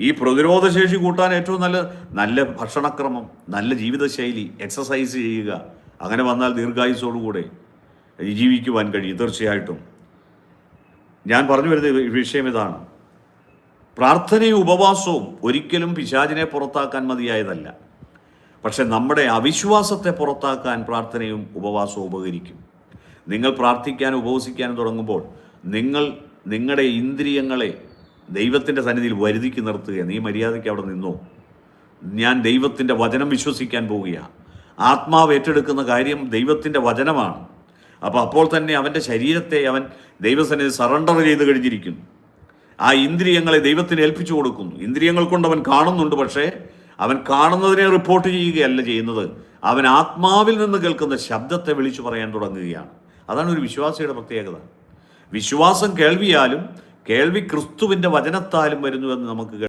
ഈ പ്രതിരോധശേഷി കൂട്ടാൻ ഏറ്റവും നല്ല നല്ല ഭക്ഷണക്രമം നല്ല ജീവിതശൈലി എക്സസൈസ് ചെയ്യുക. അങ്ങനെ വന്നാൽ ദീർഘായുസോടുകൂടെ ജീവിക്കുവാൻ കഴിയും തീർച്ചയായിട്ടും. ഞാൻ പറഞ്ഞു വരുന്ന വിഷയം ഇതാണ്. പ്രാർത്ഥനയും ഉപവാസവും ഒരിക്കലും പിശാചിനെ പുറത്താക്കാൻ മതിയായതല്ല. പക്ഷെ നമ്മുടെ അവിശ്വാസത്തെ പുറത്താക്കാൻ പ്രാർത്ഥനയും ഉപവാസവും ഉപകരിക്കും. നിങ്ങൾ പ്രാർത്ഥിക്കാനും ഉപവസിക്കാനും തുടങ്ങുമ്പോൾ നിങ്ങൾ നിങ്ങളുടെ ഇന്ദ്രിയങ്ങളെ ദൈവത്തിന്റെ സന്നിധിയിൽ വരുതിക്ക് നിർത്തുക നീ മര്യാദയ്ക്ക് അവിടെ നിന്നോ. ഞാൻ ദൈവത്തിന്റെ വചനം വിശ്വസിക്കാൻ പോവുകയാണ് ആത്മാവ് ഏറ്റെടുക്കുന്ന കാര്യം ദൈവത്തിന്റെ വചനമാണ്. അപ്പോൾ അപ്പോൾ തന്നെ അവന്റെ ശരീരത്തെ അവൻ ദൈവസന്നിധി സറണ്ടർ ചെയ്ത് കഴിഞ്ഞിരിക്കുന്നു. ആ ഇന്ദ്രിയങ്ങളെ ദൈവത്തിന് ഏൽപ്പിച്ചു കൊടുക്കുന്നു. ഇന്ദ്രിയങ്ങൾ കൊണ്ട് അവൻ കാണുന്നുണ്ട് പക്ഷേ അവൻ കാണുന്നതിനെ റിപ്പോർട്ട് ചെയ്യുകയല്ല ചെയ്യുന്നത്. അവൻ ആത്മാവിൽ നിന്ന് കേൾക്കുന്ന ശബ്ദത്തെ വിളിച്ചു പറയാൻ തുടങ്ങുകയാണ്. അതാണ് ഒരു വിശ്വാസിയുടെ പ്രത്യേകത. വിശ്വാസം കേൾവിയാലും കേൾവി ക്രിസ്തുവിന്റെ വചനത്താലും വരുന്നുവെന്ന് നമുക്ക്